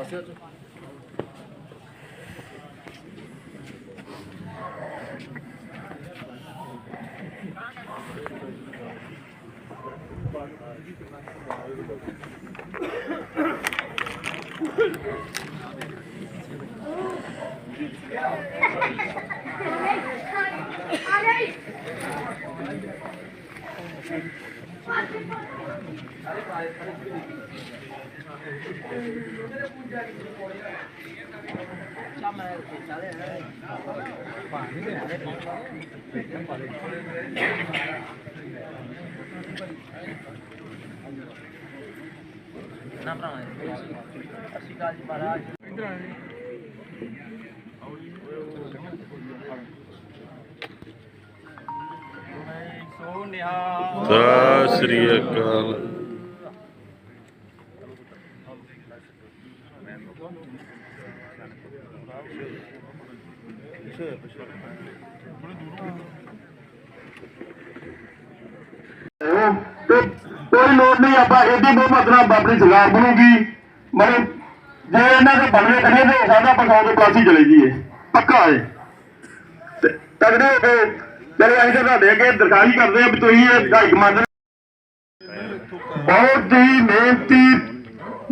Tá certo? All right. ਨਾ ਭਰਾਵਾਂ ਅਸੀਂ ਕਾਲ ਜੀ ਮਹਾਰਾਜ। ਸੋਨਿਆ ਸਤਿ ਸ੍ਰੀ ਅਕਾਲ। ਕੋਈ ਲੋੜ ਨਹੀਂ, ਆਪਾਂ ਇਹਦੀ ਬਹੁਮਤ ਨਾਲ ਆਪਣੀ ਸਰਕਾਰ ਬਣੂਗੀ। ਮਤਲਬ ਜੇ ਇਹਨਾਂ ਦੇ ਬਣਵੇਂ ਕਰੀਏ ਤੇ ਸਾਡਾ ਪਕਾਉਣ ਦੇ ਪਾਸੇ ਚਲੇ ਜੀਏ ਪੱਕਾ ਹੈ ਤੇ ਤਗੜੇ ਹੋ ਕੇ ਚਲੋ ਅਸੀਂ ਤਾਂ ਤੁਹਾਡੇ ਅੱਗੇ ਦਰਖਾਸਤ ਕਰਦੇ ਆ ਵੀ ਤੁਸੀਂ ਇਹ ਢਾਈ ਕਮਾਂਡਰ ਬਹੁਤ ਹੀ ਮਿਹਨਤੀ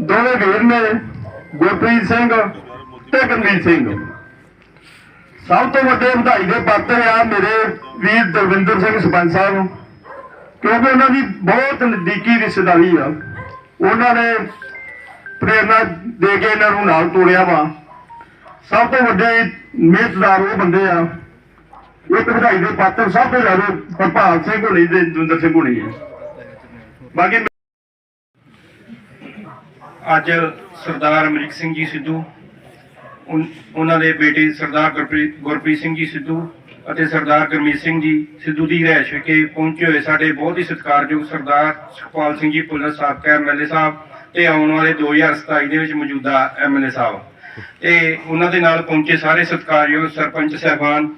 ਦੋਵੇਂ ਵੀਰ ਨੇ, ਗੁਰਪ੍ਰੀਤ ਸਿੰਘ ਤੇ ਗੰਦੀਪ ਸਿੰਘ। ਸਭ ਤੋਂ ਵੱਡੇ ਵਧਾਈ ਦੇ ਪਾਤਰ ਆ ਮੇਰੇ ਵੀਰ ਦਰਵਿੰਦਰ ਸਿੰਘ ਸਰਪੰਚ ਸਾਹਿਬ। ਕਿਉਂਕਿ ਉਹਨਾਂ ਦੀ ਬਹੁਤ ਨਜ਼ਦੀਕੀ ਰਿਸ਼ਤੇਦਾਰੀ ਆ। ਉਹਨਾਂ ਨੇ ਪ੍ਰੇਰਨਾ ਦੇ ਕੇ ਇਹਨਾਂ ਨੂੰ ਨਾਲ ਤੋੜਿਆ ਵਾ। ਸਭ ਤੋਂ ਵੱਡੇ ਮਿਹਨਤਦਾਰ ਉਹ ਬੰਦੇ ਆ। ਇੱਕ ਵਧਾਈ ਦੇ ਪਾਤਰ ਸਭ ਤੋਂ ਜ਼ਿਆਦਾ ਹਰਪਾਲ ਸਿੰਘ ਹੋਣੀ ਤੇ ਦਵਿੰਦਰ ਸਿੰਘ ਹੋਣੀ ਹੈ। ਬਾਕੀ ਅੱਜ ਸਰਦਾਰ ਅਮਰੀਕ ਸਿੰਘ ਜੀ ਸਿੱਧੂ ਉਹਨਾਂ ਦੇ ਬੇਟੇ ਸਰਦਾਰ ਗੁਰਪ੍ਰੀਤ ਸਿੰਘ ਜੀ ਸਿੱਧੂ ਅਤੇ ਸਰਦਾਰ ਗੁਰਮੀਤ ਸਿੰਘ ਜੀ ਸਿੱਧੂ ਦੀ ਰਿਹਾਇਸ਼ ਵਿਖੇ ਪਹੁੰਚੇ ਹੋਏ ਸਾਡੇ ਬਹੁਤ ਹੀ ਸਤਿਕਾਰਯੋਗ ਸਰਦਾਰ ਸੁਖਪਾਲ ਸਿੰਘ ਜੀ, ਪੁਲਿਸ ਸਾਬਕਾ ਐਮਐਲਏ ਸਾਹਿਬ ਤੇ ਆਉਣ ਵਾਲੇ 2027 ਦੇ ਵਿੱਚ ਮੌਜੂਦਾ ਐਮਐਲਏ ਸਾਹਿਬ। ਤੇ ਉਹਨਾਂ ਦੇ ਨਾਲ ਪਹੁੰਚੇ ਸਾਰੇ ਸਤਿਕਾਰਯੋਗ ਸਰਪੰਚ ਸਹਿਬਾਨ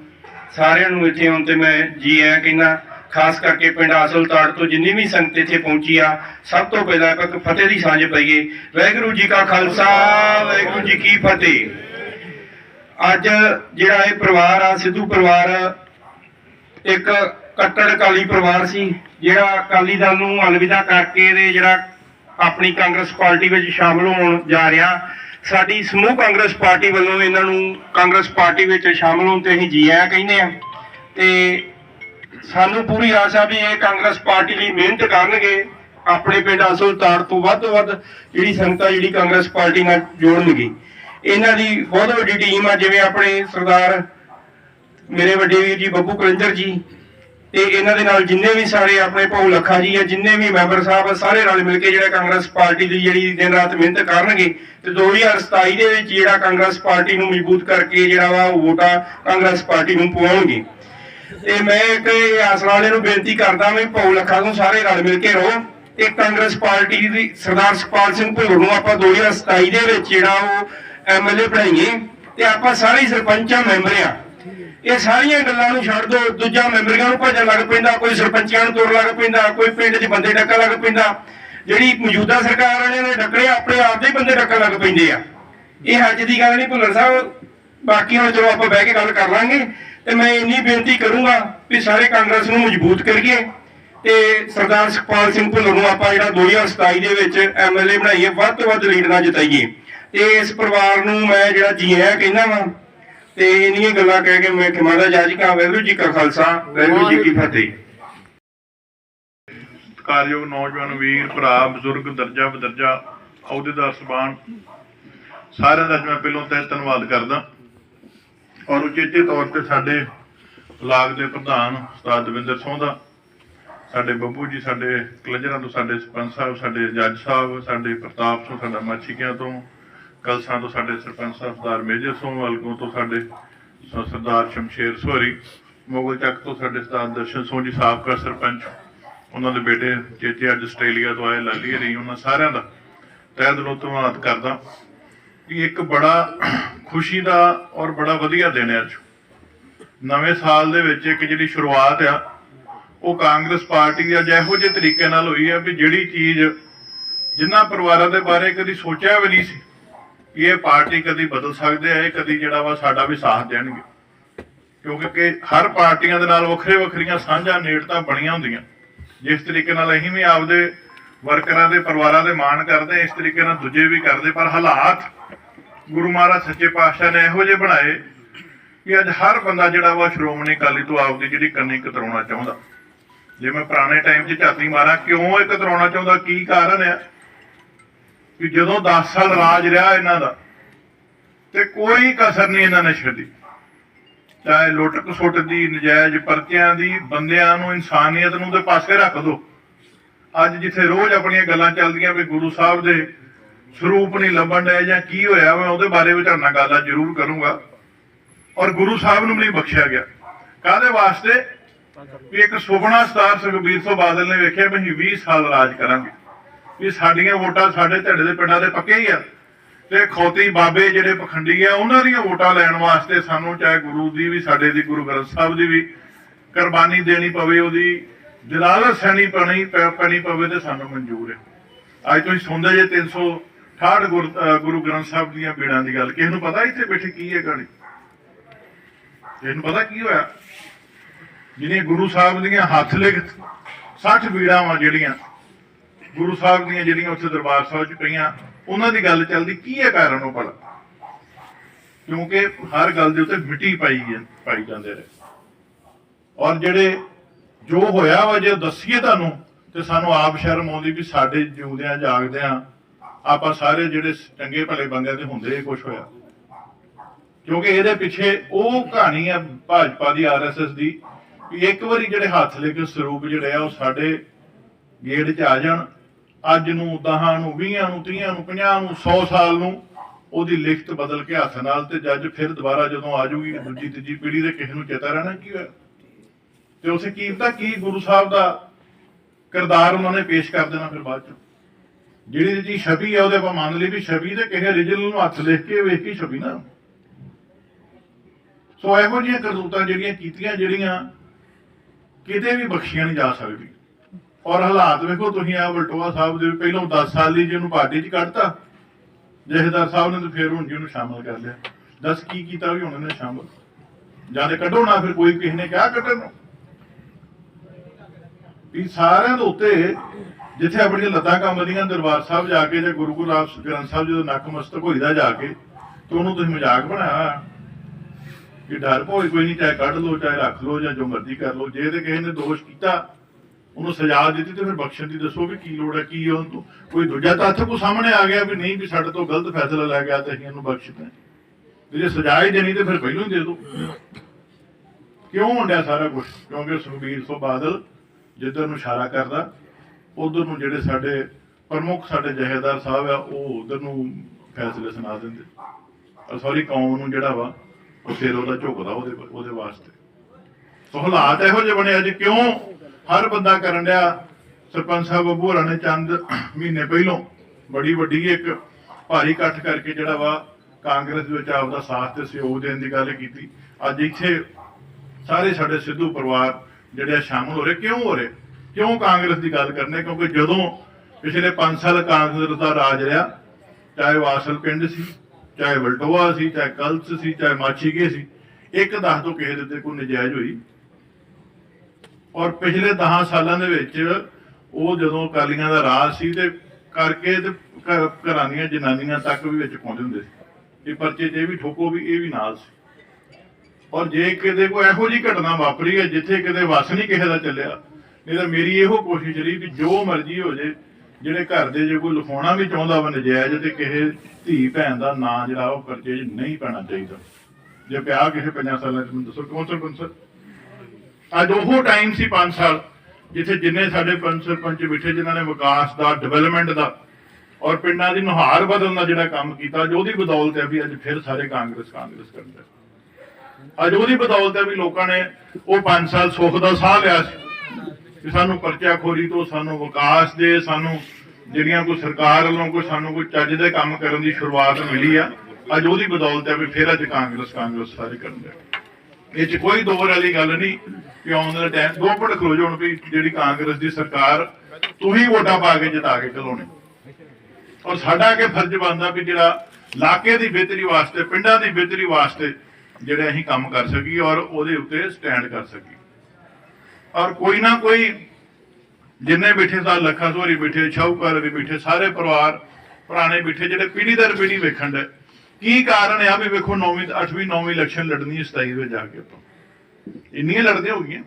ਸਾਰਿਆਂ ਨੂੰ ਇੱਥੇ ਆਉਣ ਤੇ ਮੈਂ ਜੀ ਆਇਆਂ ਕਹਿੰਦਾ, ਖਾਸ ਕਰਕੇ ਪਿੰਡ ਆਸਲ ਤਾੜ ਤੋਂ ਜਿੰਨੀ ਵੀ ਸੰਗਤ ਇੱਥੇ ਪਹੁੰਚੀ ਆ, ਸਭ ਤੋਂ ਪਹਿਲਾਂ ਇੱਕ ਫਤਿਹ ਦੀ ਸਾਂਝ ਪਈਏ। ਵਾਹਿਗੁਰੂ ਜੀ ਕਾ ਖਾਲਸਾ, ਵਾਹਿਗੁਰੂ ਜੀ ਕੀ ਫਤਿਹ। ਅੱਜ ਜਿਹੜਾ ਇਹ ਪਰਿਵਾਰ ਆ, ਸਿੱਧੂ ਪਰਿਵਾਰ, ਇੱਕ ਕੱਟੜ ਕਾਲੀ ਪਰਿਵਾਰ ਸੀ, ਜਿਹੜਾ ਅਕਾਲੀ ਦਲ ਨੂੰ ਅਲਵਿਦਾ ਕਰਕੇ ਤੇ ਜਿਹੜਾ ਆਪਣੀ ਕਾਂਗਰਸ ਪਾਰਟੀ ਵਿੱਚ ਸ਼ਾਮਲ ਹੋਣ ਜਾ ਰਿਹਾ। ਸਾਡੀ ਸਮੂਹ ਕਾਂਗਰਸ ਪਾਰਟੀ ਵੱਲੋਂ ਇਹਨਾਂ ਨੂੰ ਕਾਂਗਰਸ ਪਾਰਟੀ ਵਿੱਚ ਸ਼ਾਮਲ ਹੋਣ ਤੇ ਅਸੀਂ ਜੀ ਆਇਆਂ ਕਹਿੰਦੇ ਆ ਤੇ ਸਾਨੂੰ ਪੂਰੀ ਆਸ ਆ ਵੀ ਇਹ ਕਾਂਗਰਸ ਪਾਰਟੀ ਲਈ ਮਿਹਨਤ ਕਰਨਗੇ। ਆਪਣੇ ਪਿੰਡ ਅਸਲ ਤਾੜ ਤੋਂ ਵੱਧ ਤੋਂ ਵੱਧ ਜਿਹੜੀ ਸੰਗਤਾਂ ਜਿਹੜੀ ਕਾਂਗਰਸ ਪਾਰਟੀ ਨਾਲ ਜੋੜਨਗੇ। ਇਹਨਾਂ ਦੀ ਬਹੁਤ ਵੱਡੀ ਟੀਮ ਆ, ਜਿਵੇਂ ਆਪਣੇ ਸਰਦਾਰ ਮੇਰੇ ਵੱਡੇ ਵੀਰ ਜੀ ਬੱਬੂ ਕਲਿੰਦਰ ਜੀ ਤੇ ਇਹਨਾਂ ਦੇ ਨਾਲ ਜਿੰਨੇ ਵੀ ਸਾਰੇ ਆਪਣੇ ਭਾਉ ਲੱਖਾ ਜੀ ਆ, ਜਿੰਨੇ ਵੀ ਮੈਂਬਰ ਸਾਹਿਬ ਸਾਰੇ ਰਲ ਮਿਲ ਕੇ ਜਿਹੜਾ ਕਾਂਗਰਸ ਪਾਰਟੀ ਦੀ ਜਿਹੜੀ ਦਿਨ ਰਾਤ ਮਿਹਨਤ ਕਰਨਗੇ, ਤੇ 2027 ਦੇ ਵਿੱਚ ਜਿਹੜਾ ਕਾਂਗਰਸ ਪਾਰਟੀ ਨੂੰ ਮਜ਼ਬੂਤ ਕਰਕੇ ਜਿਹੜਾ ਵਾ ਵੋਟਾਂ ਕਾਂਗਰਸ ਪਾਰਟੀ ਨੂੰ ਪਵਾਉਣਗੇ। ਤੇ ਮੈਂ ਇੱਕ ਇਹ ਆਸਰਾ ਵਾਲੇ ਨੂੰ ਬੇਨਤੀ ਕਰਦਾ ਵੀ ਭਾਉ ਲੱਖਾ ਨੂੰ ਸਾਰੇ ਰਲ ਮਿਲ ਕੇ ਰਹੋ। ਤੇ ਕਾਂਗਰਸ ਪਾਰਟੀ ਦੀ ਸਰਦਾਰ ਸੁਖਪਾਲ ਸਿੰਘ ਭੁੱਲਰ ਨੂੰ ਆਪਾਂ 2027 ਦੇ ਵਿੱਚ ਜਿਹੜਾ ਉਹ ਐਮਐਲਏ ਬਣਾਈਏ, ਤੇ ਆਪਾਂ ਸਾਰੇ ਸਰਪੰਚਾਂ ਮੈਂਬਰ ਆ। ਇਹ ਸਾਰੀਆਂ ਗੱਲਾਂ ਨੂੰ ਛੱਡ ਦੋ ਦੂਜਾ ਮੈਂਬਰੀਆਂ ਨੂੰ ਭੱਜਣ ਲੱਗ ਪੈਂਦਾ, ਕੋਈ ਸਰਪੰਚਾਂ ਨੂੰ ਤੁਰ ਲੱਗ ਪੈਂਦਾ, ਕੋਈ ਪਿੰਡ 'ਚ ਬੰਦੇ ਡੱਕਾ ਲੱਗ ਪੈਂਦਾ। ਜਿਹੜੀ ਮੌਜੂਦਾ ਸਰਕਾਰ ਵਾਲਿਆਂ ਨੇ ਡੱਕੜੇ ਆਪਣੇ ਆਪ ਦੇ ਬੰਦੇ ਡੱਕਾ ਲੱਗ ਪੈਂਦੇ ਆ। ਇਹ ਅੱਜ ਦੀ ਗੱਲ ਨਹੀਂ, ਭੁੱਲਰ ਸਾਹਿਬ, ਬਾਕੀ ਹੁਣ ਚਲੋ ਆਪਾਂ ਬਹਿ ਕੇ ਗੱਲ ਕਰ ਲਾਂਗੇ, ਤੇ ਮੈਂ ਇੰਨੀ ਬੇਨਤੀ ਕਰੂੰਗਾ ਵੀ ਸਾਰੇ ਕਾਂਗਰਸ ਨੂੰ ਮਜ਼ਬੂਤ ਕਰੀਏ ਤੇ ਸਰਦਾਰ ਸੁਖਪਾਲ ਸਿੰਘ ਭੁੱਲਰ ਨੂੰ ਆਪਾਂ ਜਿਹੜਾ 2027 ਦੇ ਵਿੱਚ ਐਮਐਲਏ ਬਣਾਈਏ, ਵੱਧ ਤੋਂ ਵੱਧ ਲੀਡਰਾਂ ਨਾਲ ਜਿਤਾਈਏ। ਤੇ ਇਸ ਪਰਿਵਾਰ ਨੂੰ ਮੈਂ ਜਿਹੜਾ ਜੀ ਆਇਆਂ ਕਹਿੰਦਾ ਵਾਂ ਤੇ ਇੰਨੀਆਂ ਗੱਲਾਂ ਕਹਿ ਕੇ ਮੈਂ ਖਿਮਾਦਾ ਜਾਜਿਕਾ ਵਾਹਿਗੁਰੂ ਜੀ ਕਾ ਖਾਲਸਾ, ਵਾਹਿਗੁਰੂ ਜੀ ਕੀ ਫਤਿਹ। ਸਤਿਕਾਰਯੋਗ ਨੌਜਵਾਨ, ਵੀਰ, ਭਰਾ, ਬਜ਼ੁਰਗ, ਦਰਜਾ ਬਦਰਜਾ, ਅਹੁਦੇਦਾਰ, ਸਬਾਨ, ਸਾਰਿਆਂ ਦਾ ਮੈਂ ਪਹਿਲੋਂ ਤਹਿ ਧੰਨਵਾਦ ਕਰਦਾ। ਔਰ ਉਚੇਚੇ ਤੌਰ ਤੇ ਸਾਡੇ ਬਲਾਕ ਦੇ ਪ੍ਰਧਾਨ ਉਸਤਾਦ ਦਵਿੰਦਰ ਸੋਂਦਾ ਸਾਡੇ ਬੱਬੂ ਜੀ, ਸਾਡੇ ਕਲਜਰਾਂ ਤੋਂ, ਸਾਡੇ ਸਰਪੰਚ ਸਾਹਿਬ, ਸਾਡੇ ਜੱਜ ਸਾਹਿਬ, ਸਾਡੇ ਪ੍ਰਤਾਪ ਸਿੰਘ, ਸਾਡਾ ਮਾਛੀਕਿਆਂ ਤੋਂ ਕਲਸਾਂ ਤੋਂ ਸਾਡੇ ਸਰਪੰਚ ਸਰਦਾਰ ਮੇਜਰ ਸਿੰਘ ਵਲਗੋਂ ਤੋਂ ਸਾਡੇ ਸਰਦਾਰ ਸ਼ਮਸ਼ੇਰ ਸੋਰੀ, ਮੁਗਲ ਚੱਕ ਤੋਂ ਸਾਡੇ ਸਰਦਾਰ ਦਰਸ਼ਨ ਸੋਹ ਜੀ, ਸਾਬਕਾ ਸਰਪੰਚ। ਉਹਨਾਂ ਦੇ ਬੇਟੇ ਚੇਚੇ ਅੱਜ ਆਸਟ੍ਰੇਲੀਆ ਤੋਂ ਆਏ, ਲਾਲੀ ਰਹੀ ਉਹਨਾਂ ਸਾਰਿਆਂ ਦਾ ਤਹਿ ਦਿਲੋਂ ਧੰਨਵਾਦ ਕਰਦਾ ਕਿ ਇੱਕ ਬੜਾ ਖੁਸ਼ੀ ਦਾ ਔਰ ਬੜਾ ਵਧੀਆ ਦਿਨ ਹੈ ਅੱਜ। ਨਵੇਂ ਸਾਲ ਦੇ ਵਿੱਚ ਇੱਕ ਜਿਹੜੀ ਸ਼ੁਰੂਆਤ ਆ, ਉਹ ਕਾਂਗਰਸ ਪਾਰਟੀ ਦੀ ਅੱਜ ਇਹੋ ਜਿਹੇ ਤਰੀਕੇ ਨਾਲ ਹੋਈ ਹੈ ਵੀ ਜਿਹੜੀ ਚੀਜ਼ ਜਿਨ੍ਹਾਂ ਪਰਿਵਾਰਾਂ ਦੇ ਬਾਰੇ ਕਦੀ ਸੋਚਿਆ ਵੀ ਨਹੀਂ ਸੀ ਕਿ ਇਹ ਪਾਰਟੀ ਕਦੀ ਬਦਲ ਸਕਦੇ ਆ ਇਹ ਕਦੀ ਜਿਹੜਾ ਵਾ ਸਾਡਾ ਵੀ ਸਾਥ ਦੇਣਗੇ। ਕਿਉਂਕਿ ਕਿ ਹਰ ਪਾਰਟੀਆਂ ਦੇ ਨਾਲ ਵੱਖਰੇ ਵੱਖਰੀਆਂ ਸਾਂਝਾਂ ਨੇੜਤਾ ਬਣੀਆਂ ਹੁੰਦੀਆਂ। ਜਿਸ ਤਰੀਕੇ ਨਾਲ ਅਸੀਂ ਵੀ ਆਪਦੇ ਵਰਕਰਾਂ ਦੇ, ਪਰਿਵਾਰਾਂ ਦੇ ਮਾਣ ਕਰਦੇ, ਇਸ ਤਰੀਕੇ ਨਾਲ ਦੂਜੇ ਵੀ ਕਰਦੇ, ਪਰ ਹਾਲਾਤ ਗੁਰੂ ਮਹਾਰਾਜ ਸੱਚੇ ਪਾਤਸ਼ਾਹ ਨੇ ਇਹੋ ਜਿਹੇ ਬਣਾਏ ਕਿ ਅੱਜ ਹਰ ਬੰਦਾ ਜਿਹੜਾ ਵਾ ਸ਼੍ਰੋਮਣੀ ਅਕਾਲੀ ਤੋਂ ਆਪਦੀ ਜਿਹੜੀ ਕੰਨੀ ਕਤਰਾਉਣਾ ਚਾਹੁੰਦਾ। ਜੇ ਮੈਂ ਪੁਰਾਣੇ ਟਾਈਮ 'ਚ ਝਾਤੀ ਮਾਰਾਂ, ਕਿਉਂ ਇਹ ਕਤਰਾਉਣਾ ਚਾਹੁੰਦਾ? ਕੀ ਕਾਰਨ ਆ? ਕਿ ਜਦੋਂ 10 ਸਾਲ ਰਾਜ ਰਿਹਾ ਇਹਨਾਂ ਦਾ, ਤੇ ਕੋਈ ਕਸਰ ਨਹੀਂ ਇਹਨਾਂ ਨੇ ਛੱਡੀ। ਚਾਹੇ ਲੁੱਟ ਖਸੁੱਟ ਦੀ, ਨਜਾਇਜ਼ ਪਰਚਿਆਂ ਦੀ, ਬੰਦਿਆਂ ਨੂੰ, ਇਨਸਾਨੀਅਤ ਨੂੰ ਤੇ ਪਾਸੇ ਰੱਖ ਦੋ। ਅੱਜ ਜਿੱਥੇ ਰੋਜ਼ ਆਪਣੀਆਂ ਗੱਲਾਂ ਚੱਲਦੀਆਂ ਵੀ ਗੁਰੂ ਸਾਹਿਬ ਦੇ ਸਰੂਪ ਨਹੀਂ ਲੱਭਣ ਡਿਆ ਜਾਂ ਕੀ ਹੋਇਆ, ਮੈਂ ਉਹਦੇ ਬਾਰੇ ਵੀ ਤੁਹਾਡੇ ਨਾਲ ਗੱਲਾਂ ਜ਼ਰੂਰ ਕਰੂੰਗਾ। ਔਰ ਗੁਰੂ ਸਾਹਿਬ ਨੂੰ ਵੀ ਨਹੀਂ ਬਖਸ਼ਿਆ ਗਿਆ। ਕਾਹਦੇ ਵਾਸਤੇ? ਵੀ ਇੱਕ ਸੁਪਨਾ ਸਤਾਰ ਸੁਖਬੀਰ ਸਿੰਘ ਬਾਦਲ ਨੇ ਵੇਖਿਆ ਵੀ ਅਸੀਂ 20 ਸਾਲ ਰਾਜ ਕਰਾਂਗੇ। ਵੀ ਸਾਡੀਆਂ ਵੋਟਾਂ ਸਾਡੇ ਢੱਡੇ ਦੇ ਪਿੰਡਾਂ ਦੇ ਪੱਕੇ ਹੀ ਆ। ਤੇ ਖੋਤੀ ਬਾਬੇ ਜਿਹੜੇ ਪਖੰਡੀ ਆ, ਉਹਨਾਂ ਦੀਆਂ ਵੋਟਾਂ ਲੈਣ ਵਾਸਤੇ ਸਾਨੂੰ ਚਾਹੇ ਗੁਰੂ ਦੀ ਵੀ, ਸਾਡੇ ਦੀ, ਗੁਰੂ ਗ੍ਰੰਥ ਸਾਹਿਬ ਦੀ ਵੀ ਕੁਰਬਾਨੀ ਦੇਣੀ ਪਵੇ, ਉਹਦੀ ਜਲਾਲਤ ਸਹਿਣੀ ਪੈਣੀ ਪੈਣੀ ਪਵੇ ਤੇ ਸਾਨੂੰ ਮਨਜ਼ੂਰ ਹੈ। ਅੱਜ ਤੁਸੀਂ ਸੁਣਦੇ ਜੇ 368 ਗੁਰ- ਗੁਰੂ ਗ੍ਰੰਥ ਸਾਹਿਬ ਦੀਆਂ ਬੀੜਾਂ ਦੀ ਗੱਲ ਕਿਸੇ ਨੂੰ ਪਤਾ ਇੱਥੇ ਬੈਠੇ ਕੀ ਹੈ ਕਹਾਣੀ? ਗਾੜੀ ਨੂੰ ਪਤਾ ਕੀ ਹੋਇਆ? ਜਿਹਨੇ ਗੁਰੂ ਸਾਹਿਬ ਦੀਆਂ ਹੱਥ ਲਿਖਤ 60 ਬੀੜਾਂ ਵਾ ਜਿਹੜੀਆਂ ਗੁਰੂ ਸਾਹਿਬ ਦੀਆਂ ਜਿਹੜੀਆਂ ਉੱਥੇ ਦਰਬਾਰ ਸਾਹਿਬ ਚ ਪਈਆਂ, ਉਹਨਾਂ ਦੀ ਗੱਲ ਚੱਲਦੀ, ਕੀ ਹੈ ਕਾਰਨ ਉਹ ਭਲਾ? ਕਿਉਂਕਿ ਹਰ ਗੱਲ ਦੇ ਉੱਤੇ ਮਿੱਟੀ ਪਾਈ ਹੈ, ਪਾਈ ਜਾਂਦੇ ਰਹੇ ਔਰ ਜਿਹੜੇ ਜੋ ਹੋਇਆ ਵਾ, ਜੇ ਦੱਸੀਏ ਤੁਹਾਨੂੰ, ਤੇ ਸਾਨੂੰ ਆਪ ਸ਼ਰਮ ਆਉਂਦੀ ਵੀ ਸਾਡੇ ਜਿਉਂਦਿਆਂ, ਜਾਗਦਿਆਂ ਆਪਾਂ ਸਾਰੇ ਜਿਹੜੇ ਚੰਗੇ ਭਲੇ ਬੰਦਿਆਂ ਦੇ ਹੁੰਦੇ ਹੀ ਕੁਝ ਹੋਇਆ। ਕਿਉਂਕਿ ਇਹਦੇ ਪਿੱਛੇ ਉਹ ਕਹਾਣੀ ਹੈ ਭਾਜਪਾ ਦੀ ਆਰਐਸਐਸ ਦੀ, ਵੀ ਇੱਕ ਵਾਰੀ ਜਿਹੜੇ ਹੱਥ ਲੈ ਕੇ ਸਰੂਪ ਜਿਹੜੇ ਆ, ਉਹ ਸਾਡੇ ਗੇੜ 'ਚ ਆ ਜਾਣ। ਅੱਜ ਨੂੰ 10 ਨੂੰ 20 ਨੂੰ 30 ਨੂੰ 50 ਨੂੰ 100 ਸਾਲ ਨੂੰ ਉਹਦੀ ਲਿਖਤ ਬਦਲ ਕੇ ਹੱਥ ਨਾਲ ਤੇ ਜੱਜ ਫਿਰ ਦੁਬਾਰਾ ਜਦੋਂ ਆ ਜਾਊਗੀ ਦੂਜੀ, ਤੀਜੀ ਪੀੜ੍ਹੀ ਦੇ ਕਿਸੇ ਨੂੰ ਚੇਤਾ ਰਹਿਣਾ ਕੀ ਹੋਇਆ? ਤੇ ਉਸੇ ਕੀ, ਪਤਾ ਕੀ ਗੁਰੂ ਸਾਹਿਬ ਦਾ ਕਿਰਦਾਰ ਉਹਨਾਂ ਨੇ ਪੇਸ਼ ਕਰ ਦੇਣਾ ਫਿਰ ਬਾਅਦ ਚ? ਜਿਹੜੀ ਜੀ ਛਵੀ ਆ, ਉਹਦੇ ਆਪਾਂ ਮੰਨ ਲਈ ਵੀ ਛਵੀ ਤੇ ਕਿਸੇ origignal ਨੂੰ ਹੱਥ ਲਿਖ ਕੇ ਵੇਖ ਕੇ ਛਵੀ ਨਾ। ਸੋ ਇਹੋ ਜਿਹੀਆਂ ਕਰਤੂਤਾਂ ਜਿਹੜੀਆਂ ਕੀਤੀਆਂ, ਜਿਹੜੀਆਂ ਕਿਤੇ ਵੀ ਬਖਸ਼ੀਆਂ ਨਹੀਂ ਜਾ ਸਕਦੀ ਔਰ ਹਾਲਾਤ ਵੇਖੋ, ਤੁਸੀਂ ਆ ਬਲਟੋਆ ਸਾਹਿਬ ਦੇ ਪਹਿਲਾਂ 10 ਸਾਲ ਲਈ ਜਿਹਨੂੰ ਪਾਰਟੀ 'ਚ ਕੱਢਤਾ, ਜਹੇਦਾਰ ਸਾਹਿਬ ਨੇ ਤਾਂ ਫਿਰ ਹੁਣ ਜਿਹਨੂੰ ਸ਼ਾਮਲ ਕਰ ਲਿਆ। ਦੱਸ ਕੀ ਕੀਤਾ ਵੀ ਉਹਨਾਂ ਨੇ ਸ਼ਾਮਲ? ਜਾਂ ਕੱਢੋ ਨਾ, ਫਿਰ ਕੋਈ ਕਿਸੇ ਨੇ ਕਿਹਾ ਕੱਢਣ ਨੂੰ। ਵੀ ਸਾਰਿਆਂ ਦੇ ਉੱਤੇ, ਜਿੱਥੇ ਆਪਣੀਆਂ ਲੱਤਾਂ ਕੰਬਦੀਆਂ ਦਰਬਾਰ ਸਾਹਿਬ ਜਾ ਕੇ ਜਾਂ ਗੁਰੂ ਗ੍ਰੰਥ ਗ੍ਰੰਥ ਸਾਹਿਬ ਜਦੋਂ ਨਕਮਸਤਕ ਹੋਈਦਾ ਜਾ ਕੇ, ਤੇ ਉਹਨੂੰ ਤੁਸੀਂ ਮਜ਼ਾਕ ਬਣਾਇਆ। ਕਿ ਡਰ ਭੋਈ ਕੋਈ ਨਹੀਂ, ਚਾਹੇ ਕੱਢ ਲੋ ਚਾਹੇ ਰੱਖ ਲੋ ਜਾਂ ਜੋ ਮਰਜ਼ੀ ਕਰ ਲੋ ਜੇ ਤੇ ਕਿਸੇ ਨੇ ਦੋਸ਼ ਕੀਤਾ ਉਹਨੂੰ ਸਜ਼ਾ ਦਿੱਤੀ ਤੇ ਫਿਰ ਬਖਸ਼ਣ ਦੀ ਦੱਸੋ ਵੀ ਕੀ ਲੋੜ ਹੈ, ਕੀ ਉਹ ਤੋਂ ਕੋਈ ਦੂਜਾ ਤੱਥ ਕੋ ਸਾਹਮਣੇ ਆ ਗਿਆ ਵੀ ਨਹੀਂ ਵੀ ਸਾਡੇ ਤੋਂ ਗਲਤ ਫੈਸਲਾ ਲੈ ਗਿਆ ਤੇ ਅਸੀਂ ਇਹਨੂੰ ਬਖਸ਼ ਜੇ ਸਜ਼ਾ ਹੀ ਦੇਣੀ ਤੇ ਫਿਰ ਪਹਿਲਾਂ ਹੀ ਦੇ ਦਿਓ। ਕਿਉਂ ਹੁੰਦਿਆ ਸਾਰਾ ਕੁਝ ਕਿਉਂਕਿ ਸੁਖਬੀਰ ਸਿੰਘ ਬਾਦਲ ਜਿੱਧਰ ਨੂੰ ਇਸ਼ਾਰਾ ਕਰਦਾ, ਉਧਰ ਨੂੰ ਜਿਹੜੇ ਸਾਡੇ ਪ੍ਰਮੁੱਖ, ਸਾਡੇ ਜਹੇਦਾਰ ਸਾਹਿਬ ਆ, ਉਹ ਉਧਰ ਨੂੰ ਫੈਸਲੇ ਸੁਣਾ ਦਿੰਦੇ। ਸੌਰੀ ਕੌਮ ਨੂੰ ਜਿਹੜਾ ਵਾ, ਉਹ ਸਿਰ ਉਹਦਾ ਝੁਕਦਾ ਉਹਦੇ ਉਹਦੇ ਵਾਸਤੇ। ਸੋ ਹਾਲਾਤ ਇਹੋ ਜਿਹੇ ਬਣੇ ਅੱਜ ਕਿਉਂ? ਹਰ ਬੰਦਾ ਕਰਨ ਡਿਆ। ਸਰਪੰਚ ਸਾਹਿਬ ਬੱਬੂ ਹੋਰਾਂ ਨੇ ਚੰਦ ਮਹੀਨੇ ਪਹਿਲੋਂ ਬੜੀ ਵੱਡੀ ਇੱਕ ਭਾਰੀ ਇਕੱਠ ਕਰਕੇ ਜਿਹੜਾ ਵਾ ਕਾਂਗਰਸ ਵਿੱਚ ਆਪਦਾ ਸਾਥ ਤੇ ਸਹਿਯੋਗ ਦੇਣ ਦੀ ਗੱਲ ਕੀਤੀ। ਅੱਜ ਇੱਥੇ ਸਾਰੇ ਸਾਡੇ ਸਿੱਧੂ ਪਰਿਵਾਰ ਜਿਹੜੇ ਆ ਸ਼ਾਮਲ ਹੋ ਰਹੇ। ਕਿਉਂ ਹੋ ਰਹੇ? ਕਿਉਂ ਕਾਂਗਰਸ ਦੀ ਗੱਲ ਕਰਨੇ? ਕਿਉਂਕਿ ਜਦੋਂ ਪਿਛਲੇ 5 ਸਾਲ ਕਾਂਗਰਸ ਦਾ ਰਾਜ ਰਿਹਾ, ਚਾਹੇ ਵਾਸਲ ਪਿੰਡ ਸੀ, ਚਾਹੇ ਵਲਟੋਆ ਸੀ, ਚਾਹੇ ਕਲਸ ਸੀ, ਚਾਹੇ ਮਾਛੀਕੇ ਸੀ, ਇੱਕ ਦੱਸ ਤੋਂ ਕਿਸੇ ਦੇ ਉੱਤੇ ਕੋਈ ਨਜਾਇਜ਼ ਹੋਈ ਔਰ ਪਿਛਲੇ 10 ਸਾਲਾਂ ਦੇ ਵਿੱਚ ਉਹ ਜਦੋਂ ਅਕਾਲੀਆਂ ਦਾ ਰਾਜ ਸੀ ਤੇ ਕਰਕੇ ਤੇ ਘ- ਜਨਾਨੀਆਂ ਤੱਕ ਵੀ ਵਿੱਚ ਪਾਉਂਦੇ ਹੁੰਦੇ ਸੀ। ਇਹ ਪਰਚੇ 'ਚ ਵੀ ਠੋਕੋ ਵੀ ਇਹ ਵੀ ਨਾਲ ਸੀ। ਔਰ ਜੇ ਕਿਤੇ ਕੋਈ ਇਹੋ ਜਿਹੀ ਘਟਨਾ ਵਾਪਰੀ ਹੈ ਜਿੱਥੇ ਕਿਤੇ ਵਸ ਨਹੀਂ ਕਿਸੇ ਦਾ ਚੱਲਿਆ, ਨਹੀਂ ਤਾਂ ਮੇਰੀ ਇਹੋ ਕੋਸ਼ਿਸ਼ ਰਹੀ ਵੀ ਜੋ ਮਰਜ਼ੀ ਹੋ ਜੇ, ਜਿਹੜੇ ਘਰ ਦੇ ਜੇ ਕੋਈ ਲਿਖਾਉਣਾ ਵੀ ਚਾਹੁੰਦਾ ਵਾ ਨਜਾਇਜ਼ ਤੇ ਕਿਸੇ ਧੀ ਭੈਣ ਦਾ ਨਾਂ ਜਿਹੜਾ ਉਹ ਪਰਚੇ 'ਚ ਨਹੀਂ ਪੈਣਾ ਚਾਹੀਦਾ। ਜੇ ਪਿਆ ਕਿਸੇ ਪੰਜਾਂ ਸਾਲਾਂ 'ਚ ਮੈਨੂੰ ਦੱਸੋ ਕੌਣ ਸਰਪੰਚ ਸਰ? ਅੱਜ ਉਹ ਟਾਈਮ ਸੀ 5 ਸਾਲ, ਜਿੱਥੇ ਜਿੰਨੇ ਸਾਡੇ ਪੰਚ ਸਰਪੰਚ ਬੈਠੇ, ਜਿਨ੍ਹਾਂ ਨੇ ਵਿਕਾਸ ਦਾ ਡਿਵੈਲਪਮੈਂਟ ਦਾ ਔਰ ਪਿੰਡਾਂ ਦੀ ਨੁਹਾਰ ਬਦਲਣ ਦਾ ਜਿਹੜਾ ਕੰਮ ਕੀਤਾ ਜੋ ਉਹਦੀ ਬਦੌਲਤ ਹੈ ਵੀ ਅੱਜ ਫਿਰ ਸਾਰੇ ਕਾਂਗਰਸ ਕਾਂਗਰਸ ਕਰਦੇ ਅੱਜ ਉਹਦੀ ਬਦੌਲਤ ਹੈ ਵੀ ਲੋਕਾਂ ਨੇ ਉਹ 5 ਸਾਲ ਸੁੱਖ ਦਾ ਸਾਹ ਲਿਆ ਸੀ ਕਿ ਸਾਨੂੰ ਪਰਚਾ ਖੋਰੀ ਤੋਂ, ਸਾਨੂੰ ਵਿਕਾਸ ਦੇ, ਸਾਨੂੰ ਜਿਹੜੀਆਂ ਕੋਈ ਸਰਕਾਰ ਵੱਲੋਂ ਕੋਈ ਸਾਨੂੰ ਕੋਈ ਚੱਜ ਦੇ ਕੰਮ ਕਰਨ ਦੀ ਸ਼ੁਰੂਆਤ ਮਿਲੀ ਆ, ਅੱਜ ਉਹਦੀ ਬਦੌਲਤ ਹੈ ਵੀ ਫਿਰ ਅੱਜ ਕਾਂਗਰਸ ਕਾਂਗਰਸ ਸਾਰੇ ਕਰਦੇ ਇਹ ਚ ਕੋਈ ਦੋ ਵਾਲੀ ਗੱਲ ਨਹੀਂ ਕਿ ਆਉਣ ਵਾਲੇ ਟਾਈਮ ਦੋ ਪੜ ਖਲੋ ਜਾਣ ਵੀ ਜਿਹੜੀ ਕਾਂਗਰਸ ਦੀ ਸਰਕਾਰ ਤੁਸੀਂ ਵੋਟਾਂ ਪਾ ਕੇ ਜਿਤਾ ਕੇ ਚਲਾਉਣੇ ਔਰ ਸਾਡਾ ਕਿ ਫਰਜ਼ ਬਣਦਾ ਵੀ ਜਿਹੜਾ ਇਲਾਕੇ ਦੀ ਬਿਹਤਰੀ ਵਾਸਤੇ, ਪਿੰਡਾਂ ਦੀ ਬਿਹਤਰੀ ਵਾਸਤੇ ਜਿਹੜੇ ਅਸੀਂ ਕੰਮ ਕਰ ਸਕੀਏ ਔਰ ਉਹਦੇ ਉੱਤੇ ਸਟੈਂਡ ਕਰ ਸਕੀਏ। ਔਰ ਕੋਈ ਨਾ ਕੋਈ ਜਿੰਨੇ ਬੈਠੇ ਸਾਲ ਲੱਖਾਂ ਸੋਰੀ ਬੈਠੇ ਸ਼ਾਹੂਕਾਰ ਵੀ ਬੈਠੇ ਸਾਰੇ ਪਰਿਵਾਰ ਪੁਰਾਣੇ ਬੈਠੇ ਜਿਹੜੇ ਪੀੜੀ ਦਰ ਪੀੜੀ ਵੇਖਣ ਦੇ ਕੀ ਕਾਰਨ ਆ ਵੀ ਵੇਖੋ 9ਵੀਂ 8ਵੀਂ 9ਵੀਂ ਇਲੈਕਸ਼ਨ ਲੜਨੀ ਹੈ 27 ਵਿੱਚ ਜਾ ਕੇ ਆਪਾਂ। ਇੰਨੀਆਂ ਲੜਦੇ ਹੋ ਗਈਆਂ।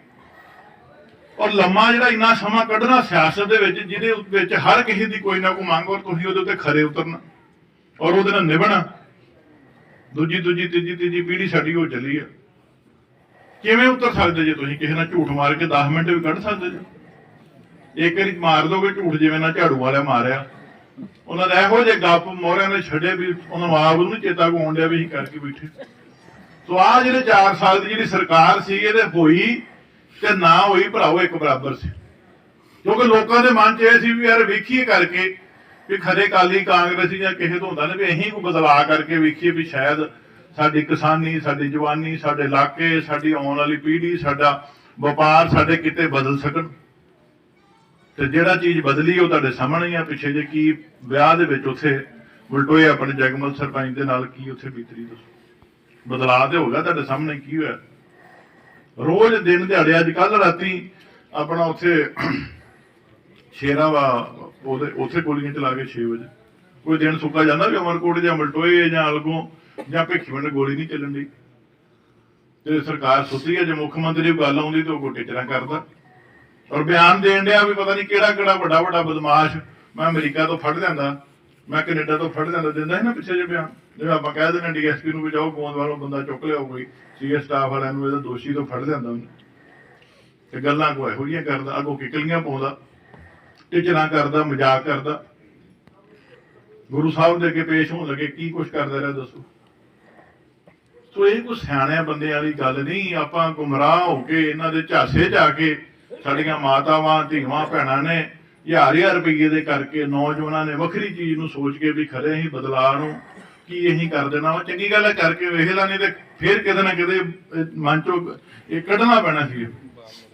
ਔਰ ਲੰਮਾ ਜਿਹੜਾ ਇੰਨਾ ਸਮਾਂ ਕੱਢਣਾ ਸਿਆਸਤ ਦੇ ਵਿੱਚ, ਜਿਹਦੇ ਵਿੱਚ ਹਰ ਕਿਸੇ ਦੀ ਕੋਈ ਨਾ ਕੋਈ ਮੰਗ, ਔਰ ਤੁਸੀਂ ਉਹਦੇ ਉੱਤੇ ਖਰੇ ਉਤਰਨਾ, ਔਰ ਉਹਦੇ ਨਾਲ ਨਿਭਣਾ। ਦੂਜੀ ਦੂਜੀ, ਤੀਜੀ ਤੀਜੀ ਪੀੜੀ ਸਾਡੀ ਹੋ ਚੱਲੀ ਆ। ਕਿਵੇਂ ਉਤਰ ਸਕਦੇ ਜੇ ਤੁਸੀਂ? ਕਿਸੇ ਨਾਲ ਝੂਠ ਮਾਰ ਕੇ 10 ਮਿੰਟ ਵੀ ਕੱਢ ਸਕਦੇ ਜੇ। ਇੱਕ ਵਾਰੀ ਮਾਰ ਦੋਗੇ, ਝੂਠ ਜਿਵੇਂ ਨਾ ਝਾੜੂ ਵਾਲਾ ਮਾਰਿਆ। ਉਹਨਾਂ ਦਾ ਇਹੋ ਜਿਹੇ ਗੱਪ ਮੋਹਰਿਆਂ ਨੇ ਛੱਡੇ ਵੀ ਉਹਨਾਂ ਆਪ ਨੂੰ ਚੇਤਾ ਕੋਣ ਡਿਆ ਵੀ ਅਸੀਂ ਕਰਕੇ ਬੈਠੇ। ਸੋ ਆ ਜਿਹੜੇ 4 ਸਾਲ ਦੀ ਜਿਹੜੀ ਸਰਕਾਰ ਸੀ, ਇਹਦੇ ਹੋਈ ਤੇ ਨਾ ਹੋਈ ਭਰਾਓ ਇੱਕ ਬਰਾਬਰ ਸੀ। ਕਿਉਂਕਿ ਲੋਕਾਂ ਦੇ ਮਨ 'ਚ ਇਹ ਸੀ ਵੀ ਯਾਰ ਵੇਖੀਏ ਕਰਕੇ ਵੀ ਖਰੇ ਕਾਲੀ ਕਾਂਗਰਸੀ ਜਾਂ ਕਿਸੇ ਤੋਂ ਹੁੰਦਾ ਨਾ ਵੀ ਅਸੀਂ ਕੋਈ ਬਦਲਾਅ ਕਰਕੇ ਵੇਖੀਏ ਵੀ ਸ਼ਾਇਦ ਸਾਡੀ ਕਿਸਾਨੀ, ਸਾਡੀ ਜਵਾਨੀ, ਸਾਡੇ ਇਲਾਕੇ, ਸਾਡੀ ਆਉਣ ਵਾਲੀ ਪੀੜ੍ਹੀ, ਸਾਡਾ ਵਪਾਰ ਸਾਡੇ ਕਿਤੇ ਬਦਲ ਸਕਣ। ਤੇ ਜਿਹੜਾ ਚੀਜ਼ ਬਦਲੀ ਉਹ ਤੁਹਾਡੇ ਸਾਹਮਣੇ ਹੀ ਆ ਪਿੱਛੇ ਜੇ ਕੀ ਵਿਆਹ ਦੇ ਵਿੱਚ ਉੱਥੇ ਉਲਟੋਏ ਆਪਣੇ ਜਗਮਲ ਸਰਪੰਚ ਦੇ ਨਾਲ ਕੀ ਉੱਥੇ ਬੀਤਰੀ ਦੱਸੋ ਬਦਲਾਅ ਤੇ ਹੋ ਗਿਆ ਤੁਹਾਡੇ ਸਾਹਮਣੇ ਕੀ ਹੋਇਆ? ਰੋਜ਼ ਦਿਨ ਦਿਹਾੜੇ, ਅੱਜ ਕੱਲ ਰਾਤੀ ਆਪਣਾ ਉੱਥੇ ਸ਼ੇਰਾ ਵਾ, ਉਹਦੇ, ਉੱਥੇ ਗੋਲੀਆਂ ਚਲਾ ਕੇ 6 ਵਜੇ। ਕੋਈ ਦਿਨ ਸੁੱਕਾ ਜਾਂਦਾ ਵੀ ਅਮਰਕੋਟ ਜਾਂ ਮਲਟੋਏ ਜਾਂ ਅਲਗੋਂ ਜਾਂ ਭਿੱਖੀਵਿੰਡ ਗੋਲੀ ਨਹੀਂ ਚੱਲਣ ਦੀ ਤੇ ਸਰਕਾਰ ਸੁੱਤੀ ਹੈ ਜੇ ਮੁੱਖ ਮੰਤਰੀ ਗੱਲ ਆਉਂਦੀ ਤਾਂ ਉਹ ਗੋਟੇ ਚਰਾ ਕਰਦਾ। ਔਰ ਬਿਆਨ ਦੇਣ ਡਿਆ ਵੀ ਪਤਾ ਨਹੀਂ ਕਿਹੜਾ ਕਿਹੜਾ ਵੱਡਾ ਵੱਡਾ ਬਦਮਾਸ਼ ਮੈਂ ਅਮਰੀਕਾ ਤੋਂ ਫੜ ਲੈਂਦਾ ਮੈਂ ਕੈਨੇਡਾ ਤੋਂ ਫੜ ਲਿਆਂਦਾ, ਦਿੰਦਾ ਹੈ ਨਾ ਪਿੱਛੇ ਜੇ ਬਿਆਨ। ਜਿਵੇਂ ਆਪਾਂ ਕਹਿ ਦਿੰਦੇ ਡੀਐਸਪੀ ਨੂੰ ਵੀ ਜਾਓ ਗੋਂਦਵਾਲੋਂ ਬੰਦਾ ਚੁੱਕ ਲਿਆਓ ਕੋਈ ਸੀਐਸ ਸਟਾਫ ਵਾਲਿਆਂ ਨੂੰ ਇਹਦਾ ਦੋਸ਼ੀ ਤੋਂ ਫੜ ਲਿਆਂਦਾ ਉਹਨੇ। ਤੇ ਗੱਲਾਂ ਕੋ ਇਹੋ ਜਿਹੀਆਂ ਕਰਦਾ, ਅੱਗੋਂ ਕਿਕਲੀਆਂ ਪਾਉਂਦਾ ਟਿਚਰਾਂ ਕਰਦਾ, ਮਜ਼ਾਕ ਕਰਦਾ। ਗੁਰੂ ਸਾਹਿਬ ਦੇ ਅੱਗੇ ਪੇਸ਼ ਹੋਣ ਲੱਗੇ, ਕੀ ਕੁਛ ਕਰਦਾ ਰਿਹਾ ਦੱਸੋ? ਸੋ ਇਹ ਕੋਈ ਸਿਆਣਿਆਂ ਬੰਦਿਆਂ ਵਾਲੀ ਗੱਲ ਨਹੀਂ, ਆਪਾਂ ਗੁੰਮਰਾਹ ਹੋ ਕੇ, ਇਹਨਾਂ ਦੇ ਝਾਸੇ ਜਾ ਕੇ ਸਾਡੀਆਂ ਮਾਤਾਵਾਂ ਧੀਵਾਂ ਭੈਣਾਂ ਨੇ ਹਜ਼ਾਰ ਹਜ਼ਾਰ ਰੁਪਏ ਦੇ ਕਰਕੇ ਨੌਜਵਾਨਾਂ ਨੇ ਵੱਖਰੀ ਚੀਜ਼ ਨੂੰ ਸੋਚ ਕੇ ਵੀ ਖਰੇ ਅਸੀਂ ਬਦਲਾਅ ਨੂੰ ਕੀ ਇਹੀ ਕਰ ਦੇਣਾ ਵਾ? ਚੰਗੀ ਗੱਲ ਹੈ, ਕਰਕੇ ਵੇਖ ਲੈਣੀ ਤੇ ਫਿਰ ਕਿਤੇ ਨਾ ਕਿਤੇ ਮਨ ਚੋਂ ਇਹ ਕੱਢਣਾ ਪੈਣਾ ਸੀ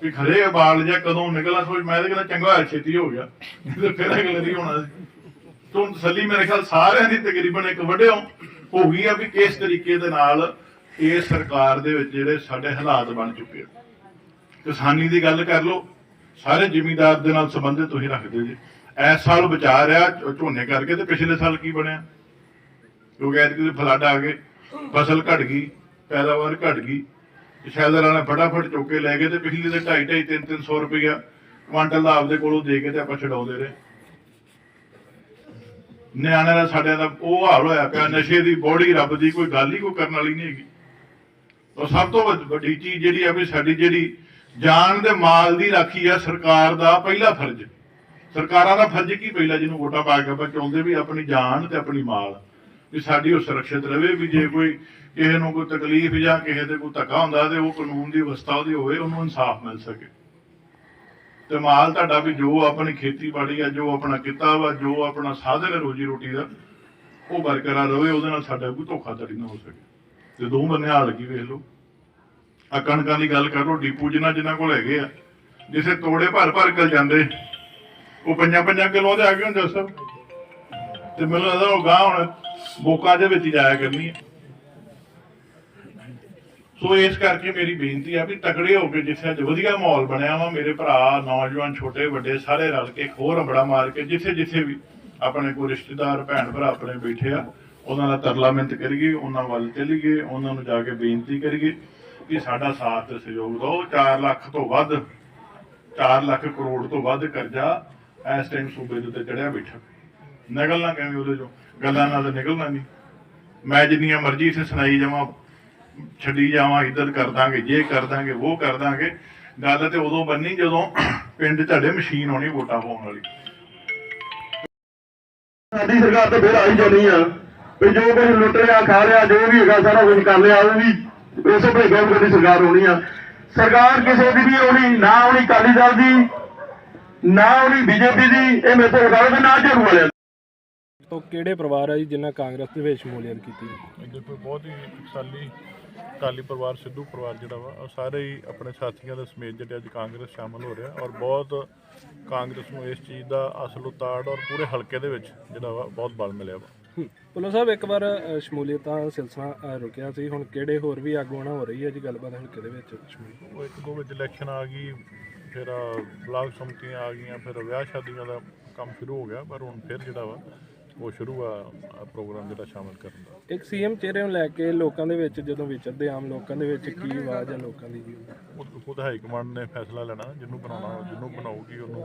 ਵੀ ਖਰੇ ਬਾਲ ਜਾਂ ਕਦੋਂ ਨਿਕਲਣਾ, ਸੋਚ ਮੈਂ ਤਾਂ ਕਹਿੰਦਾ ਚੰਗਾ ਹੋਇਆ, ਛੇਤੀ ਹੋ ਗਿਆ। ਤੇ ਫਿਰ ਅਗਲੇ ਨਹੀਂ ਹੋਣਾ ਤੋਂ ਤਸੱਲੀ ਮੇਰੇ ਖਿਆਲ ਸਾਰਿਆਂ ਦੀ ਤਕਰੀਬਨ ਇੱਕ ਵੱਡਿਓ ਹੋ ਗਈ ਆ ਵੀ ਕਿਸ ਤਰੀਕੇ ਦੇ ਨਾਲ ਇਹ ਸਰਕਾਰ ਦੇ ਵਿੱਚ ਜਿਹੜੇ ਸਾਡੇ ਹਾਲਾਤ ਬਣ ਚੁੱਕੇ ਆ। ਕਿਸਾਨੀ ਦੀ ਗੱਲ ਕਰ ਲਓ, ਸਾਰੇ ਜ਼ਿਮੀਂਦਾਰ ਦੇ ਨਾਲ ਸੰਬੰਧਿਤ ਤੁਸੀਂ ਰੱਖਦੇ ਜੀ। ਇਸ ਸਾਲ ਬਚਾ ਰਿਹਾ ਝੋਨੇ ਕਰਕੇ ਤੇ ਪਿਛਲੇ ਸਾਲ ਕੀ ਬਣਿਆ? ਕਿਉਂਕਿ ਐਤਕੀ ਫਲੱਡ ਆ ਗਏ, ਫਸਲ ਘਟ ਗਈ, ਪੈਦਾਵਾਰ ਘਟ ਗਈ। ਸ਼ੈਲਰਾਂ ਨੇ ਫਟਾਫਟ ਚੁੱਕ ਲੈ ਗਏ ਤੇ ਪਿਛਲੇ ਦੇ 2.5 2.5 3 300 ਰੁਪਇਆ ਕੁਆਂਟਲ ਦਾ ਆਪਦੇ ਕੋਲੋਂ ਦੇ ਕੇ ਤੇ ਆਪਾਂ ਛਡਾਉਂਦੇ ਰਹੇ। ਨਿਆਣਿਆਂ ਦਾ ਸਾਡਿਆਂ ਦਾ ਉਹ ਹਾਲ ਹੋਇਆ ਪਿਆ, ਨਸ਼ੇ ਦੀ ਬੋੜੀ ਰੱਬ ਦੀ ਕੋਈ ਗੱਲ ਹੀ ਕੋਈ ਕਰਨ ਵਾਲੀ ਨਹੀਂ ਹੈਗੀ। ਔਰ ਸਭ ਤੋਂ ਵੱਡ- ਵੱਡੀ ਚੀਜ਼ ਜਿਹੜੀ ਆ ਵੀ ਸਾਡੀ ਜਿਹੜੀ ਜਾਨ ਦੇ ਮਾਲ ਦੀ ਰਾਖੀ ਆ ਸਰਕਾਰ ਦਾ ਪਹਿਲਾ ਫਰਜ਼। ਸਰਕਾਰਾਂ ਦਾ ਫਰਜ਼ ਕੀ ਪਹਿਲਾ? ਜਿਹਨੂੰ ਵੋਟਾਂ ਪਾ ਕੇ ਆਪਾਂ ਚਾਹੁੰਦੇ ਵੀ ਆਪਣੀ ਜਾਨ ਤੇ ਆਪਣੀ ਮਾਲ, ਵੀ ਸਾਡੀ ਉਹ ਸੁਰੱਖਿਅਤ ਰਵੇ ਵੀ ਜੇ ਕੋਈ ਕਿਸੇ ਨੂੰ ਕੋਈ ਤਕਲੀਫ ਜਾਂ ਕਿਸੇ ਤੇ ਕੋਈ ਧੱਕਾ ਹੁੰਦਾ ਤੇ ਉਹ ਕਾਨੂੰਨ ਦੀ ਅਵਸਥਾ ਉਹਦੀ ਹੋਵੇ, ਉਹਨੂੰ ਇਨਸਾਫ ਮਿਲ ਸਕੇ। ਤੇ ਮਾਲ ਤੁਹਾਡਾ ਵੀ ਜੋ ਆਪਣੀ ਖੇਤੀਬਾੜੀ ਆ, ਜੋ ਆਪਣਾ ਕਿੱਤਾ ਵਾ, ਜੋ ਆਪਣਾ ਸਾਧਨ ਹੈ ਰੋਜੀ ਰੋਟੀ ਦਾ, ਉਹ ਬਰਕਰਾਰ ਰਹੇ ਉਹਦੇ ਨਾਲ ਸਾਡਾ ਕੋਈ ਧੋਖਾਧੜੀ ਨਾ ਹੋ ਸਕੇ। ਤੇ ਦੋ ਬੰਨੇ ਹਾਲ ਕੀ ਵੇਖ ਲਓ। ਆ ਕਣਕਾਂ ਦੀ ਗੱਲ ਕਰ ਲਓ, ਡੀਪੂ ਜਿਨ੍ਹਾਂ ਜਿਨ੍ਹਾਂ ਕੋਲ ਹੈਗੇ ਆ ਜਿਸੇ ਤੋੜੇ ਭਰ ਭਰ ਕੇ ਜਾਂਦੇ ਉਹ ਪੰਜਾਂ ਪੰਜਾਂ ਕਿਲੋ ਦੇ ਆ ਗਏ ਹੁੰਦੇ ਸਭ ਤੇ ਮੈਨੂੰ ਲੱਗਦਾ ਉਹ ਗਾਂ ਹੁਣ ਬੋਕਾਂ ਦੇ ਵਿੱਚ ਜਾਇਆ ਕਰਨੀ ਹੈ ਸੋ ਇਸ ਕਰਕੇ ਮੇਰੀ ਬੇਨਤੀ ਆ ਵੀ ਤਕੜੇ ਹੋ ਕੇ ਜਿੱਥੇ ਅੱਜ ਵਧੀਆ ਮਾਹੌਲ ਬਣਿਆ ਵਾ, ਮੇਰੇ ਭਰਾ, ਨੌਜਵਾਨ ਛੋਟੇ ਵੱਡੇ ਸਾਰੇ ਰਲ ਕੇ ਇੱਕ ਹੋਰ ਅੰਬੜਾ ਮਾਰ ਕੇ ਜਿੱਥੇ ਜਿੱਥੇ ਵੀ ਆਪਣੇ ਕੋਈ ਰਿਸ਼ਤੇਦਾਰ, ਭੈਣ ਭਰਾ ਆਪਣੇ ਬੈਠੇ ਆ, ਉਹਨਾਂ ਦਾ ਤਰਲਾ ਮਿੰਤ ਕਰੀਏ, ਉਹਨਾਂ ਵੱਲ ਚਲੀਏ, ਉਹਨਾਂ ਨੂੰ ਜਾ ਕੇ ਬੇਨਤੀ ਕਰੀਏ। ਕਿ ਸਾਡਾ ਸਾਥ ਤੇ ਸਹਿਯੋਗ ਦਿਓ। 4 ਲੱਖ ਤੋਂ ਵੱਧ 4 ਲੱਖ ਕਰੋੜ ਤੋਂ ਵੱਧ ਕਰਜ਼ਾ ਇਸ ਟਾਈਮ ਸੂਬੇ ਦੇ ਉੱਤੇ ਚੜਿਆ ਬੈਠਾ। ਨਿਕਲਣਾ ਕਿਵੇਂ ਉਹਦੇ ਚੋਂ। ਗੱਲਾਂ ਨਾਲ ਨਿਕਲਣਾ ਨਹੀਂ। ਮੈਂ ਜਿੰਨੀਆਂ ਮਰਜ਼ੀ ਇੱਥੇ ਸੁਣਾਈ ਜਾਵਾਂ, ਛੱਡੀ ਜਾਵਾਂ ਇੱਧਰ ਕਰ ਦਾਂਗੇ, ਜੇ ਕਰ ਦਾਂਗੇ, ਉਹ ਕਰ ਦਾਂਗੇ। ਗੱਲ ਤੇ ਉਦੋਂ ਬੰਨੀ ਜਦੋਂ ਪਿੰਡ ਤੁਹਾਡੇ ਮਸ਼ੀਨ ਆਉਣੀ ਵੋਟਾਂ ਪਾਉਣ ਵਾਲੀ। ਸਾਡੀ ਸਰਕਾਰ ਤੇ ਫਿਰ ਆਈ ਜਾਣੀ ਆ। ਵੀ ਜੋ ਕੁਝ ਲੁੱਟ ਲਿਆ, ਖਾ ਲਿਆ, ਜੋ ਵੀ ਹੈਗਾ ਸਾਰਾ ਕੁਝ ਕਰ ਲਿਆ, ਉਹ ਵੀ ਉਸੇ ਭੇਗਾ ਦੀ ਸਰਕਾਰ ਹੋਣੀ ਆ। ਸਰਕਾਰ ਕਿਸੇ ਦੀ ਵੀ ਹੋਣੀ ਨਾ ਹੋਣੀ ਅਕਾਲੀ ਦਲ ਦੀ ਨਾ ਹੋਣੀ ਬੀਜੇਪੀ ਦੀ ਇਹ ਮੇਰੇ ਤੋਂ ਗੱਲ ਤੇ ਨਾ ਝਾੜੂ ਵਾਲਿਆਂ। ਤੋਂ ਕਿਹੜੇ ਪਰਿਵਾਰ ਆ ਜੀ ਜਿਨ੍ਹਾਂ ਕਾਂਗਰਸ ਦੇ ਵਿੱਚ ਸ਼ਮੂਲੀਅਤ ਕੀਤੀ ਕੋਈ ਬਹੁਤ ਹੀ ਟਕਸਾਲੀ ਕਾਲੀ ਪਰਿਵਾਰ ਸਿੱਧੂ ਪਰਿਵਾਰ ਜਿਹੜਾ ਵਾ ਉਹ ਸਾਰੇ ਹੀ ਆਪਣੇ ਸਾਥੀਆਂ ਦੇ ਸਮੇਤ ਜਿਹੜੇ ਅੱਜ ਕਾਂਗਰਸ ਸ਼ਾਮਲ ਹੋ ਰਿਹਾ ਔਰ ਬਹੁਤ ਕਾਂਗਰਸ ਨੂੰ ਇਸ ਚੀਜ਼ ਦਾ ਅਸਲ ਉਤਾੜ ਔਰ ਪੂਰੇ ਹਲਕੇ ਦੇ ਵਿੱਚ ਜਿਹੜਾ ਵਾ ਬਹੁਤ ਬਲ ਮਿਲਿਆ ਵਾ। ਪੁਲਿਸ ਸਾਹਿਬ ਇੱਕ ਵਾਰ ਅ, ਸ਼ਮੂਲੀਅਤ ਦਾ ਸਿਲਸਿਲਾ ਅ, ਰੁਕਿਆ ਸੀ। ਹੁਣ ਕਿਹੜੇ ਹੋਰ ਵੀ ਆਗੂਆਂ ਨਾਲ ਹੋ ਰਹੀ ਹੈ ਜੀ ਗੱਲਬਾਤ ਹੁਣ ਕਿਹਦੇ ਵਿੱਚ ਸ਼ਮੂਲੀਅਤ? ਉਹ ਇੱਕ ਦੋ ਵਿੱਚ ਇਲੈਕਸ਼ਨ ਆ ਗਈ ਫਿਰ ਬਲਾਕ ਸਮਤੀਆਂ ਆ ਗਈਆਂ ਫਿਰ ਵਿਆਹ ਸ਼ਾਦੀਆਂ ਦਾ ਕੰਮ ਸ਼ੁਰੂ ਹੋ ਗਿਆ ਪਰ ਹੁਣ ਫਿਰ ਜਿਹੜਾ ਵਾ ਉਹ ਸ਼ੁਰੂ ਆ ਆ ਪ੍ਰੋਗਰਾਮ ਜਿਹੜਾ ਸ਼ਾਮਲ ਕਰਨ ਦਾ। ਇੱਕ ਸੀਐਮ ਚਿਹਰੇ ਨੂੰ ਲੈ ਕੇ ਲੋਕਾਂ ਦੇ ਵਿੱਚ ਜਦੋਂ ਵਿਚਰਦੇ ਆਮ ਲੋਕਾਂ ਦੇ ਵਿੱਚ ਕੀ ਆਵਾਜ਼ ਹੈ ਲੋਕਾਂ ਦੀ? ਜੀ ਉਹ ਖੁਦ ਹਾਈ ਕਮਾਂਡ ਨੇ ਫੈਸਲਾ ਲੈਣਾ ਜਿਹਨੂੰ ਬਣਾਉਣਾ ਜਿਹਨੂੰ ਬਣਾਉਗੀ ਉਹਨੂੰ।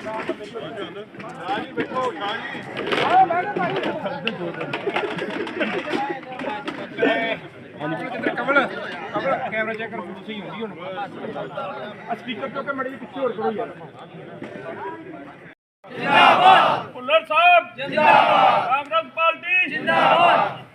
ਸਾਨੂੰ ਕਮਲ ਕਮਲ ਕੈਮਰਾ ਚੈੱਕ ਕਰ ਤੁਸੀਂ ਹੁੰਦੀ ਹੁਣ ਆ ਸਪੀਕਰ ਤੋਂ ਕਿ ਮੜੀ ਪਿੱਛੇ ਹੋਰ ਕਰੋ ਯਾਰ ਜਿੰਦਾਬਾਦ। ਭੁੱਲਰ ਸਾਹਿਬ ਜਿੰਦਾਬਾਦ। ਕਾਂਗਰਸ ਪਾਰਟੀ ਜਿੰਦਾਬਾਦ।